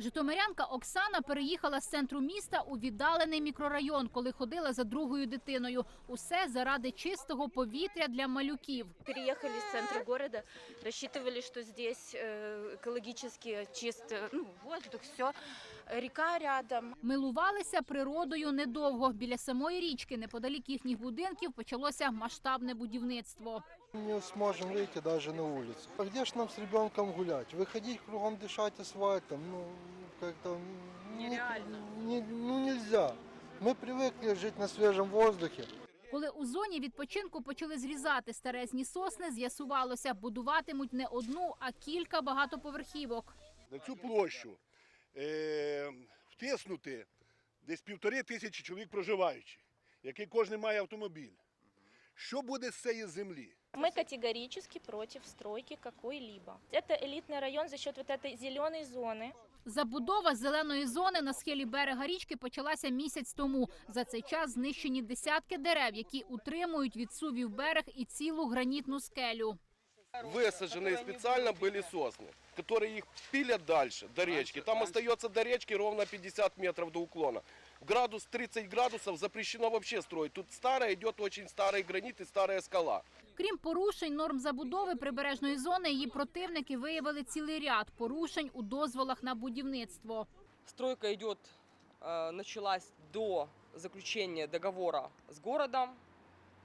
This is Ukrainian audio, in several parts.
Житомирянка Оксана переїхала з центру міста у віддалений мікрорайон, коли ходила за другою дитиною. Усе заради чистого повітря для малюків. Переехали с центра города, рассчитывали, что здесь э, экологически чист э, ну, воздух, все. Река рядом. Милувалися природою недовго. Біля самої річки, неподалік їхніх будинків, почалося масштабне будівництво. Не сможем выйти даже на улицу. А где ж нам с ребенком гулять? Выходить кругом дышать асфальтом, ну, как-то... не- Нереально. не- ну, нельзя. Мы привыкли жить на свежем воздухе. Коли у зоні відпочинку почали зрізати старезні сосни, з'ясувалося, будуватимуть не одну, а кілька багатоповерхівок. на цю площу е, втиснути десь півтори тисячі чоловік проживаючих, який кожен має автомобіль. Що буде з цієї землі? Мы категорически против стройки какой-либо. Это элитный район за счет вот этой зеленой зоны. Забудова зеленої зони на схилі берега річки почалася місяць тому. За цей час знищені десятки дерев, які утримують від сувів берег і цілу гранітну скелю. Высаженные специально были сосны, которые их пилят дальше, до речки. Там остается до речки ровно 50 метров до уклона. В градус 30 градусов запрещено вообще строить. Тут старая идет очень старый гранит и старая скала. Крім порушень норм забудови прибережної зони, її противники виявили цілий ряд порушень у дозволах на будівництво. Стройка идет, э, началась до заключения договора с городом.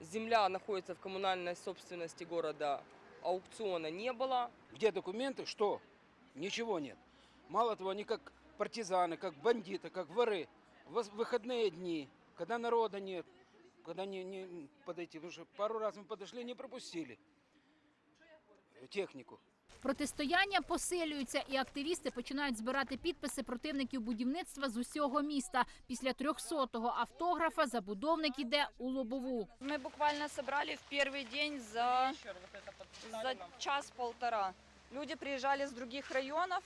Земля находится в коммунальной собственности города, аукциона не было. Где документы? Что? Ничего нет. Мало того, они как партизаны, как бандиты, как воры. В вос- выходные дни, когда народа нет, когда не, не подойти. Потому что пару раз мы подошли, не пропустили э, технику. Протистояння посилюються, і активісти починають збирати підписи противників будівництва з усього міста. Після 300-го автографа забудовник іде у лобову. Мы буквально собрали в первый день за, за час-полтора. Люди приезжали с других районов,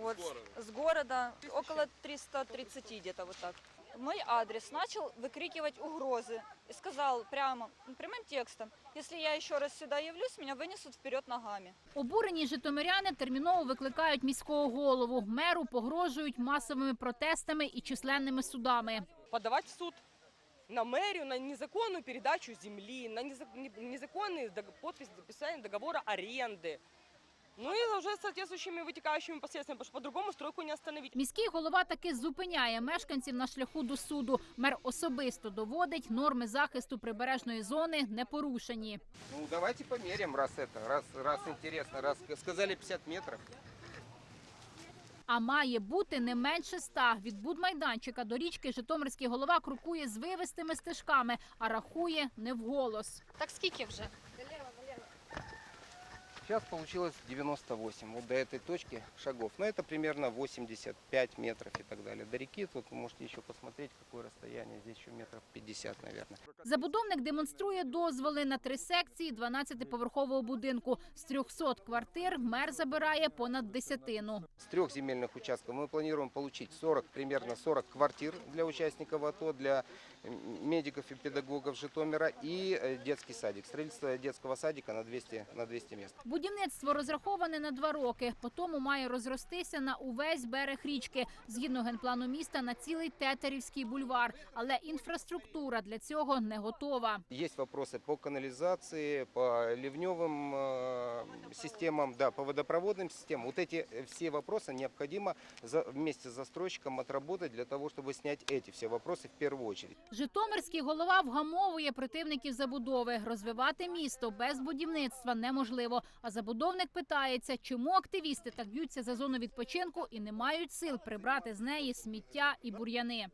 вот, с города, около 330 где-то вот так. Мой адрес начал выкрикивать угрозы и сказал прямо, ну, прямым текстом, если я еще раз сюда явлюсь, меня вынесут вперед ногами. Обурені житомиряни терміново викликають міського голову. Меру погрожують масовими протестами і численними судами. Подавать в суд на мэрию, на незаконную передачу земли, на незак- не- незаконный дог- подпись подписания договора аренды. Уже с соответствующими вытекающими последствиями, потому что по-другому стройку не остановить. Міський голова таки зупиняє мешканців на шляху до суду. Мер особисто доводить, норми захисту прибережної зони не порушені. Ну, давайте померяем, раз это, раз, раз интересно, раз сказали 50 метров. А має бути не менше ста. Від будмайданчика до річки Житомирський голова крокує з вивистими стежками, а рахує не вголос. Так скільки вже? Сейчас получилось 98, вот до этой точки шагов. Но это примерно 85 метров и так далее. До реки тут вы можете еще посмотреть, какое расстояние. Здесь еще метров 50, наверное. Забудовник демонструє дозволи на три секції 12-поверхового будинку. З 300 квартир мер забирає понад десятину. С трех земельных участков мы планируем получить 40, примерно 40 квартир для участников АТО, для м, медиков и педагогов Житомира и э, детский садик. Строительство детского садика на 200, на 200 мест. Будівництво розраховане на два роки. Потім має розростися на увесь берег річки, згідно генплану міста на цілий Тетерівський бульвар. Але інфраструктура для цього не готова. Есть вопросы по канализации, по ливневым э, системам, да, по водопроводным системам. Вот эти э, все вопросы необходимо за- вместе с застройщиком отработать для того, чтобы снять эти все вопросы в первую очередь. Житомирський голова вгамовує противників забудови. Розвивати місто без будівництва неможливо. Забудовник питається, чому активісти так б'ються за зону відпочинку і не мають сил прибрати з неї сміття і бур'яни.